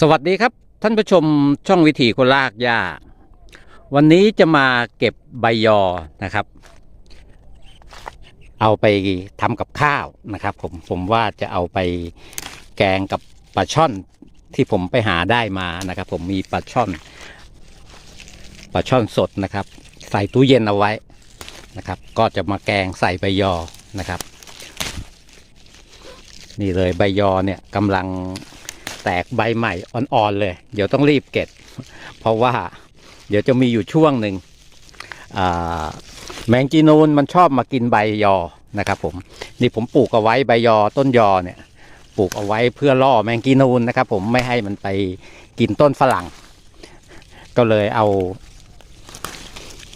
สวัสดีครับท่านผู้ชมช่องวิถีคนลากหญ้า วันนี้จะมาเก็บใบยอนะครับ เอาไปทำกับข้าวนะครับ ผมผมว่าจะเอาไปแกงกับปลาช่อนที่ผมไปหาได้มานะครับ ผมมีปลาช่อนปลาช่อนสดนะครับ ใส่ตู้เย็นเอาไว้นะครับ ก็จะมาแกงใส่ใบยอนะครับ นี่เลยใบยอเนี่ยกำลัง แตกใบใหม่อ่อนๆเลย เดี๋ยวต้องรีบเก็บ เพราะว่าเดี๋ยวจะมีอยู่ช่วงหนึ่งแมงจีนูนมันชอบมากินใบยอนะครับผมนี่ผมปลูกเอาไว้ใบยอต้นยอเนี่ยปลูกเอาไว้เพื่อล่อแมงจีนูนนะครับ ผมไม่ให้มันไปกินต้นฝรั่ง ก็เลยเอา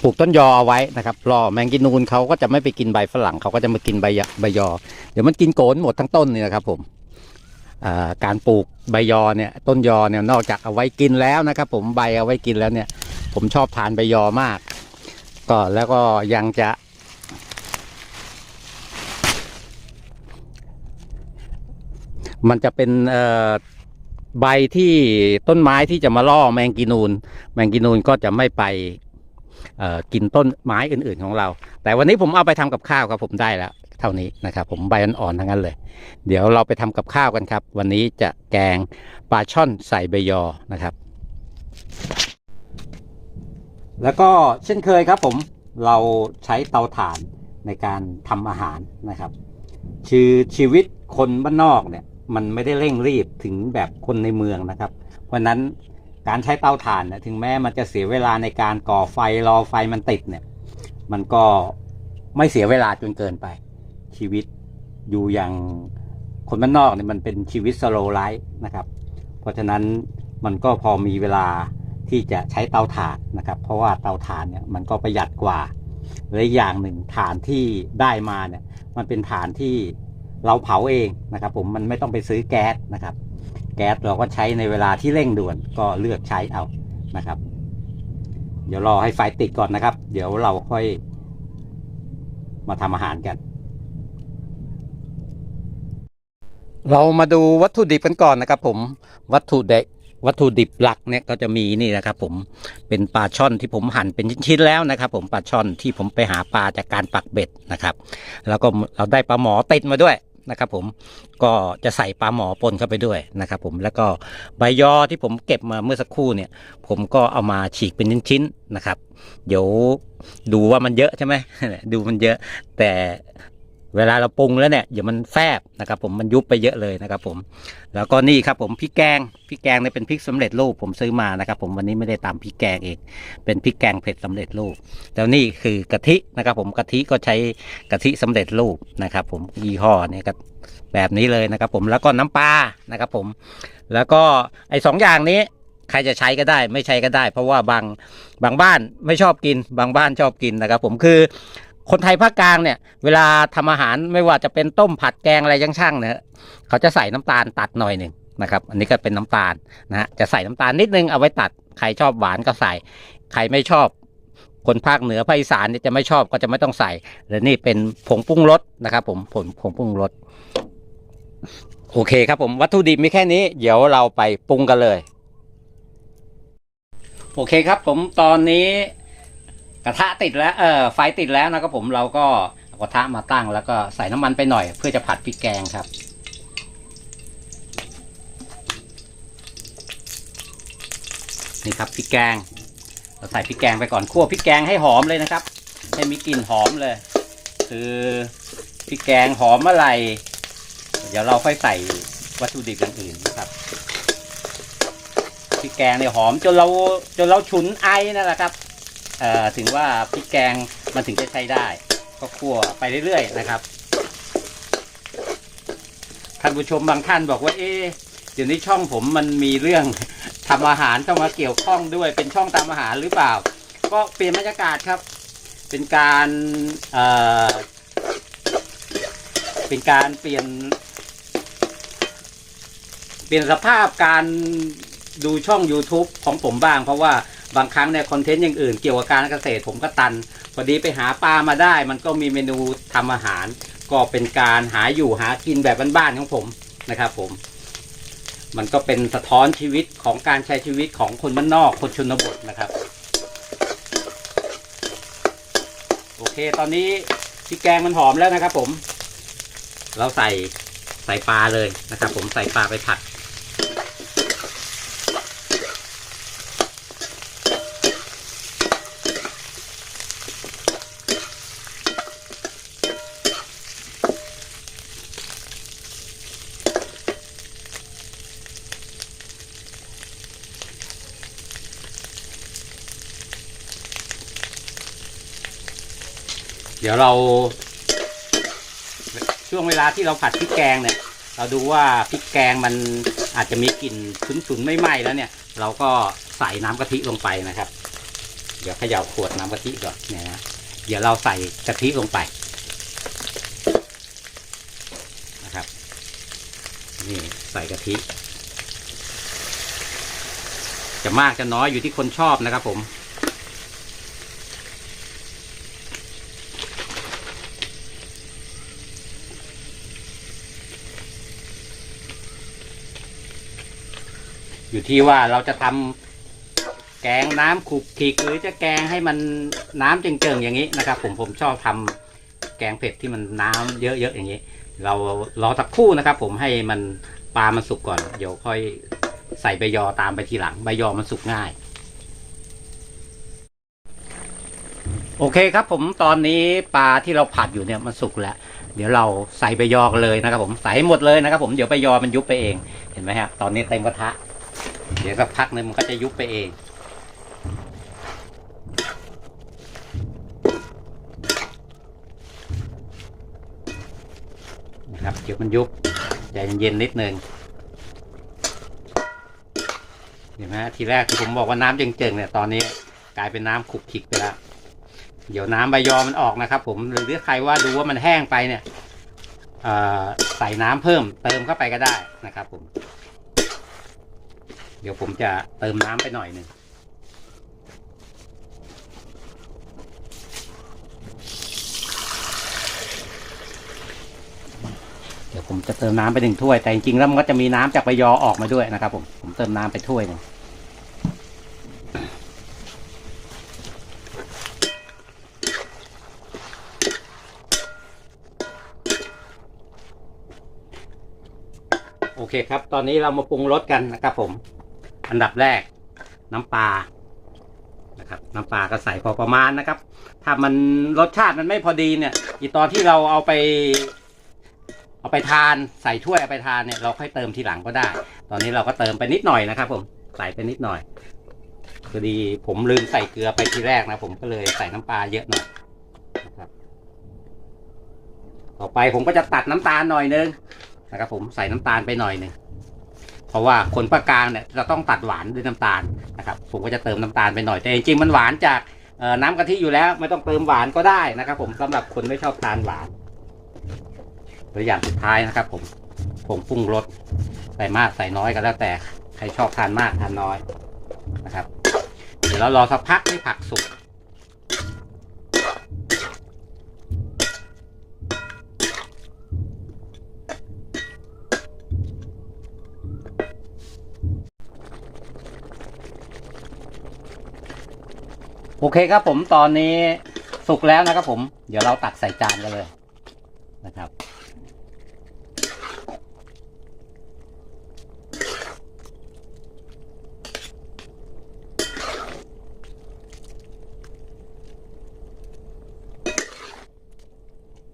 ปลูกต้นยอเอาไว้นะครับล่อแมงจีนูนเขาก็จะไม่ไปกินใบฝรั่งเขาก็จะมากินใบยใบยอ เดี๋ยวมันกินโกนหมดทั้งต้นนี่นะครับผม การปลูกใบยอเนี่ยต้นยอเนี่ยนอกจากเอาไว้กินแล้วนะครับผมใบเอาไว้กินแล้วเนี่ย ผมชอบทานใบยอมาก ก็แล้วก็ยังจะมันจะเป็นใบที่ต้นไม้ที่จะมาล่อแมงกีนูน แมงกีนูนก็จะไม่ไปกินต้นไม้อื่นๆของเรา แต่วันนี้ผมเอาไปทำกับข้าวครับผมได้แล้ว เท่านี้นะครับ ผมใบอ่อนๆทั้งนั้นเลย เดี๋ยวเราไปทำกับข้าวกันครับ วันนี้จะแกงปลาช่อนใส่ใบยอนะครับ แล้วก็เช่นเคยครับผมเราใช้เตาถ่านในการทำอาหารนะครับคือชีวิตคนบ้านนอกเนี่ยมันไม่ได้เร่งรีบถึงแบบคนในเมืองนะครับ เพราะฉะนั้นการใช้เตาถ่านเนี่ยถึงแม้มันจะเสียเวลาในการก่อไฟรอไฟมันติดเนี่ย มันก็ไม่เสียเวลาจนเกินไป ชีวิตอยู่อย่างคนบ้านนอกเนี่ยมันเป็นชีวิตสโลไลฟ์นะครับ เพราะฉะนั้นมันก็พอมีเวลาที่จะใช้เตาถ่านนะครับ เพราะว่าเตาถ่านเนี่ยมันก็ประหยัดกว่าและอีกอย่างหนึ่งถ่านที่ได้มาเนี่ย มันเป็นถ่านที่เราเผาเองนะครับ ผมมันไม่ต้องไปซื้อแก๊สนะครับ แก๊สเราก็ใช้ในเวลาที่เร่งด่วนก็เลือกใช้เอานะครับ เดี๋ยวรอให้ไฟติดก่อนนะครับ เดี๋ยวเราค่อยมาทำอาหารกัน เรามาดูวัตถุดิบกันก่อนนะครับผมวัตถุเด็กวัตถุดิบหลักเนี่ยก็จะมีนี่นะครับผมเป็นปลาช่อนที่ผมหั่นเป็นชิ้นๆแล้วนะครับ ผมปลาช่อนที่ผมไปหาปลาจากการปักเบ็ดนะครับ แล้วก็เราได้ปลาหมอติดมาด้วยนะครับผมก็จะใส่ปลาหมอปนเข้าไปด้วยนะครับผมแล้วก็ใบยอที่ผมเก็บมาเมื่อสักครู่เนี่ย ผมก็เอามาฉีกเป็นชิ้นๆนะครับ เดี๋ยวดูว่ามันเยอะใช่ไหมดูมันเยอะ แต่ เวลาเราปรุงแล้วเนี่ยอย่ามันแฟบนะครับผมมันยุบไปเยอะเลยนะครับผมแล้วก็นี่ครับผมพริกแกงพริกแกงเนี่ยเป็นพริกสำเร็จรูปผมซื้อมานะครับผมวันนี้ไม่ได้ตามพริกแกงเองเป็นพริกแกงเผ็ดสำเร็จรูปแล้วนี่คือกะทินะครับผมกะทิก็ใช้กะทิสำเร็จรูปนะครับผมยี่ห้อเนี่ยก็แบบนี้เลยนะครับผมแล้วก็น้ำปลานะครับผมแล้วก็ไอ้สองอย่างนี้ใครจะใช้ก็ได้ไม่ใช้ก็ได้ เพราะว่าบางบางบ้านไม่ชอบกินบางบ้านชอบกินนะครับผมคือ คนไทยภาคกลางเนี่ย เวลาทำอาหารไม่ว่าจะเป็นต้มผัดแกงอะไรยังช่างเนี่ยเขาจะใส่น้ำตาลตัดหน่อยหนึ่งนะครับ อันนี้ก็เป็นน้ำตาลนะฮะจะใส่น้ำตาลนิดนึงเอาไว้ตัดใครชอบหวานก็ใส่ ใครไม่ชอบ คนภาคเหนือภาคอีสานเนี่ยจะไม่ชอบก็จะไม่ต้องใส่และนี่เป็นผงปรุงรสนะครับ ผมผงผงปรุงรสโอเคครับผมวัตถุดิบมีแค่นี้ เดี๋ยวเราไปปรุงกันเลย โอเคครับผมตอนนี้ กระทะติดแล้วเออไฟติดแล้วนะครับผมเราก็เอากระทะมาตั้งแล้วก็ใส่น้ำมันไปหน่อย เพื่อจะผัดพริกแกงครับนี่ครับพริกแกง เราใส่พริกแกงไปก่อนคั่วพริกแกงให้หอมเลยนะครับ ให้มีกลิ่นหอมเลย คือพริกแกงหอมเมื่อไหร่เดี๋ยวเราค่อยใส่วัตถุดิบอย่างอื่นนะครับพริกแกงเนี่ยหอมจนเราจนเราฉุนไอนั่นแหละครับ ถึงว่าพริกแกงมันถึงจะใช้ได้ ก็คั่วไปเรื่อยๆนะครับท่านผู้ชมบางท่านบอกว่าเอ๊เดี๋ยวนี้ช่องผมมันมีเรื่องทำอาหารเข้ามาเกี่ยวข้องด้วยเป็นช่องตามอาหารหรือเปล่า ก็เปลี่ยนบรรยากาศครับ เป็นการเเป็นการเปลี่ยน เปลี่ยนสภาพการดูช่อง YouTube ของผมบ้าง เพราะว่า บางครั้งเนี่ยคอนเทนต์อย่างอื่นเกี่ยวกับการเกษตรผมก็ตัน พอดีไปหาปลามาได้ มันก็มีเมนูทำอาหาร ก็เป็นการหาอยู่หากินแบบบ้านๆของผมนะครับผม มันก็เป็นสะท้อนชีวิตของการใช้ชีวิตของคนบ้านนอกคนชนบทนะครับโอเค ตอนนี้พริกแกงมันหอมแล้วนะครับผม เราใส่ใส่ปลาเลยนะครับผมใส่ปลาไปผัด ดี๋ยวเรา ช่วงเวลาที่เราผัดพริกแกงเนี่ย เราดูว่าพริกแกงมันอาจจะมีกลิ่นฉุนๆไม่ไหม้แล้วเนี่ย เราก็ใส่น้ำกะทิลงไปนะครับ เดี๋ยวเขย่าขวดน้ำกะทิก่อนเนี่ยนะเดี๋ยวเราใส่กะทิลงไปนะครับ นี่ใส่กะทิจะมากจะน้อยอยู่ที่คนชอบนะครับผม อยู่ที่ว่าเราจะทำแกงน้ำขลุกขลิกหรือจะแกงให้มันน้ำเจิงๆอย่างนี้นะครับ ผมผมชอบทำแกงเผ็ดที่มันน้ำเยอะๆอย่างนี้ เรารอสักครู่นะครับ ผมให้มันปลามันสุกก่อน เดี๋ยวค่อยใส่ใบยอตามไปทีหลัง ใบยอมันสุกง่าย โอเคครับ ผมตอนนี้ปลาที่เราผัดอยู่เนี่ยมันสุกแล้ว เดี๋ยวเราใส่ใบยอเลยนะครับ ผมใส่ให้หมดเลยนะครับ ผมเดี๋ยวใบยอมันยุบไปเองเห็นไหมครับตอนนี้เต็มกระทะ เดี๋ยวสักพักหนึ่งมันก็จะยุบไปเองนะครับเดี๋ยวมันยุบใจเย็นๆนิดนึงเห็นไหมทีแรกที่ผมบอกว่าน้ำเจิงๆเนี่ยตอนนี้กลายเป็นน้ำขุกขิกไปแล้วเดี๋ยวน้ำใบยอมันออกนะครับ ผมหรือใครว่าดูว่ามันแห้งไปเนี่ยใส่น้ำเพิ่มเติมเข้าไปก็ได้นะครับผม เดี๋ยวผมจะเติมน้ำไปหน่อยหนึ่งเดี๋ยวผมจะเติมน้ำไปหนึ่งถ้วย แต่จริงๆแล้วมันก็จะมีน้ำจากใบยอออกมาด้วยนะครับ ผมผมเติมน้ำไปถ้วยหนึ่งโอเคครับ ตอนนี้เรามาปรุงรสกันนะครับผม อันดับแรก น้ำปลานะครับน้ำปลาก็ใส่พอประมาณนะครับ ถ้ามันรสชาติมันไม่พอดีเนี่ยอีตอนที่เราเอาไป เอาไปทานใส่ถ้วยเอาไปทานเนี่ยเราค่อยเติมทีหลังก็ได้ ตอนนี้เราก็เติมไปนิดหน่อยนะครับ ผมใส่ไปนิดหน่อยพอดีผมลืมใส่เกลือไปทีแรกนะผมก็เลยใส่น้ำปลาเยอะหน่อยนะครับต่อไปผมก็จะตัดน้ำตาลหน่อยนึงนะครับผมใส่น้ำตาลไปหน่อยหนึ่ง เพราะว่าคนภากลางเนี่ยจะต้องตัดหวานด้วยน้ำตาลนะครับผมก็จะเติมน้ำตาลไปหน่อยแต่จริงๆมันหวานจากน้ำกะทิอยู่แล้วไม่ต้องเติมหวานก็ได้นะครับ ผมสำหรับคนไม่ชอบทานหวานตัวอย่างสุดท้ายนะครับ ผมผงปรุงรสใส่มากใส่น้อยก็แล้วแต่ใครชอบทานมากทานน้อยนะครับ เดี๋ยวเรารอสักพักให้ผักสุก โอเคครับผมตอนนี้สุกแล้วนะครับผม เดี๋ยวเราตักใส่จานกันเลยนะครับ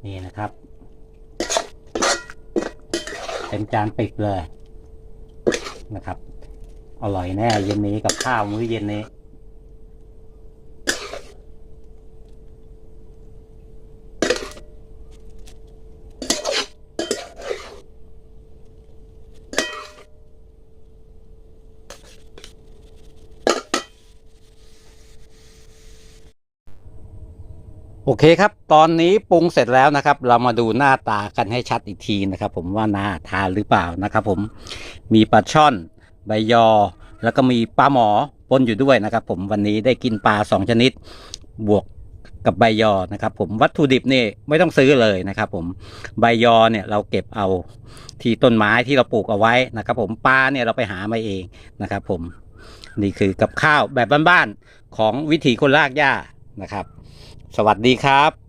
นี่นะครับ เต็มจานปิดเลยนะครับ อร่อยแน่เย็นนี้กับข้าวมื้อเย็นนี้ โอเคครับ ตอนนี้ปรุงเสร็จแล้วนะครับ เรามาดูหน้าตากันให้ชัดอีกทีนะครับ ผมว่าน่าทานหรือเปล่านะครับ ผม มีปลาช่อน ใบยอ แล้วก็มีปลาหมอปนอยู่ด้วยนะครับ ผมวันนี้ได้กินปลาสองชนิด บวกกับใบยอนะครับ ผมวัตถุดิบนี่ไม่ต้องซื้อเลยนะครับ ผมใบยอเนี่ยเราเก็บเอาที่ต้นไม้ที่เราปลูกเอาไว้นะครับ ผมปลาเนี่ยเราไปหามาเองนะครับ ผมนี่คือกับข้าวแบบบ้านๆของวิถีคนลากหญ้านะครับ สวัสดีครับ